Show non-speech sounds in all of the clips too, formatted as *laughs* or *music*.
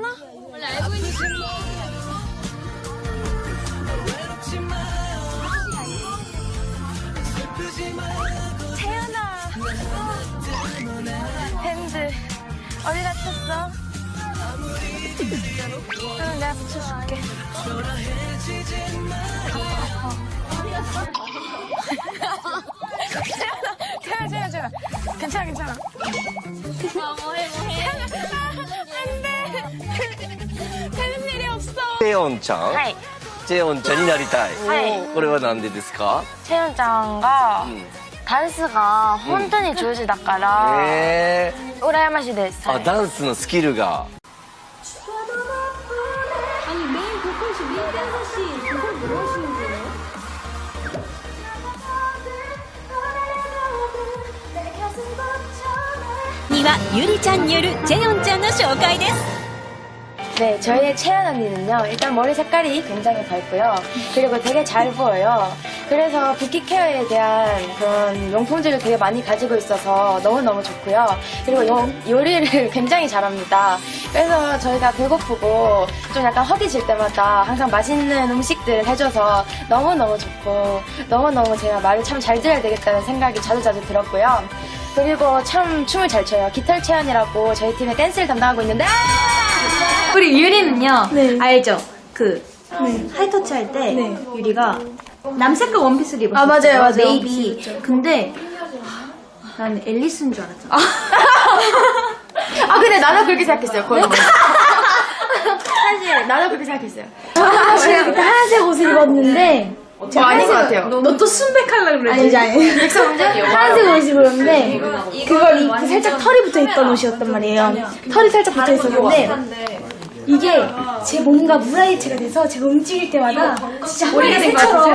괜찮아? 원래 알고 있는 친구. 태연아. 어. 밴드. 어디 다쳤어? 그럼 내가 붙여줄게. 태연아, 태연아, 태연아. 괜찮아, 괜찮아. 안돼. 되는 일이 없어. チェヨンちゃん、はい。チェヨンちゃんになりたい、はいこれはなんでですか、 채연 짱가 うん、 단스가 혼돈이 조지だから、 へえ 우라야마시 데스. あダンスのスキルが 아니 메인 보컬이신 민대사 씨 그걸 뭐 하시는 거예요? にはゆりちゃんによるチェヨンちゃんの紹介です 네, 저희의 채연 언니는요, 일단 머리 색깔이 굉장히 밝고요. 그리고 되게 잘 보여요. 그래서 붓기 케어에 대한 그런 용품들을 되게 많이 가지고 있어서 너무너무 좋고요. 그리고 요, 요리를 *laughs* 굉장히 잘합니다. 그래서 저희가 배고프고 좀 약간 허기질 때마다 항상 맛있는 음식들을 해줘서 너무너무 좋고 너무너무 제가 말을 참 잘 들어야 되겠다는 생각이 자주자주 들었고요. 그리고 참 춤을 잘 춰요. 깃털 채연이라고 저희 팀의 댄스를 담당하고 있는데 우리 유리는요 알죠? 그 하이터치 할때 유리가 남색깔 원피스를 입었어요. 아, 맞아요, 맞아요. 네이비. 근데 하, 나는 앨리스인 줄 알았잖아. 아 근데 나도 그렇게 생각했어요. 거의. *laughs* 사실 나도 그렇게 생각했어요. 제가 그때 하얀색 옷을 입었는데 저 아닌 것 같아요. 너또 순백하려고 그러지? 아니 아니. 백서 문제? 하얀색 옷을 입었는데 그걸 입고 살짝 털이 붙어 있던 옷이었단 말이에요. 털이 살짝 붙어 있었는데 이게 제 몸과 무라이체가 돼서 제가 움직일 때마다 진짜 오리가 된것 새처럼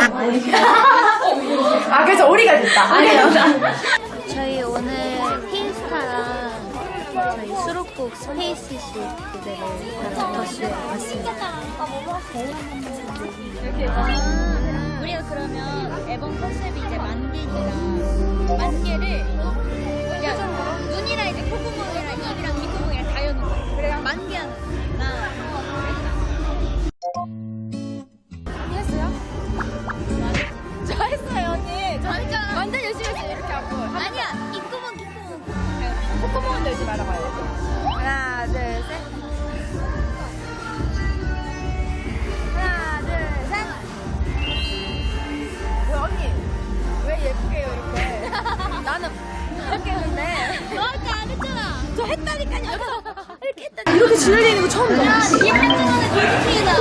아 그래서 오리가 됐다. 아니요. 저희 오늘 페이스타랑 저희 수록곡 스페이스시 무대를 더쇼에 왔습니다. 아, 우리가 그러 만개를 그러니까 눈이랑 이제 콧구멍이랑 입이랑 귓구멍이랑 다 여는 거예요. 그래서 만개하는 거나 저 했어요 언니. 저 했잖아. 완전 열심히 했어요 이렇게 하고. 아니야 입구멍 귓구멍. 콧구멍은 열지 말아봐요. 하나 둘 셋. 했다니까요. 이렇게 했다니까. 이렇게 진열되는 거 처음 봐. 야, 2분 동안에 골드피이다.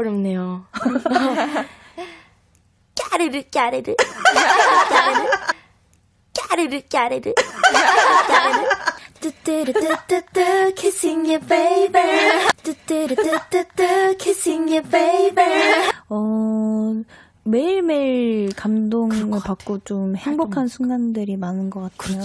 어렵네요. *laughs* 까르르 까르르. 까르르 까르르. 까르르 까르르. 뚜뚜루뚜뚜뚜 kissing you baby. 뚜뚜루뚜뚜뚜 kissing you baby. 어, 매일매일 감동을 받고 좀 행복한 순간들이 많은 것 같아요.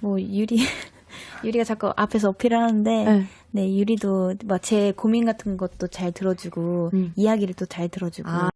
뭐, 유리, *laughs* 유리가 자꾸 앞에서 어필을 하는데, 네. 네, 유리도 막 제 고민 같은 것도 잘 들어주고, 이야기를 또 잘 들어주고,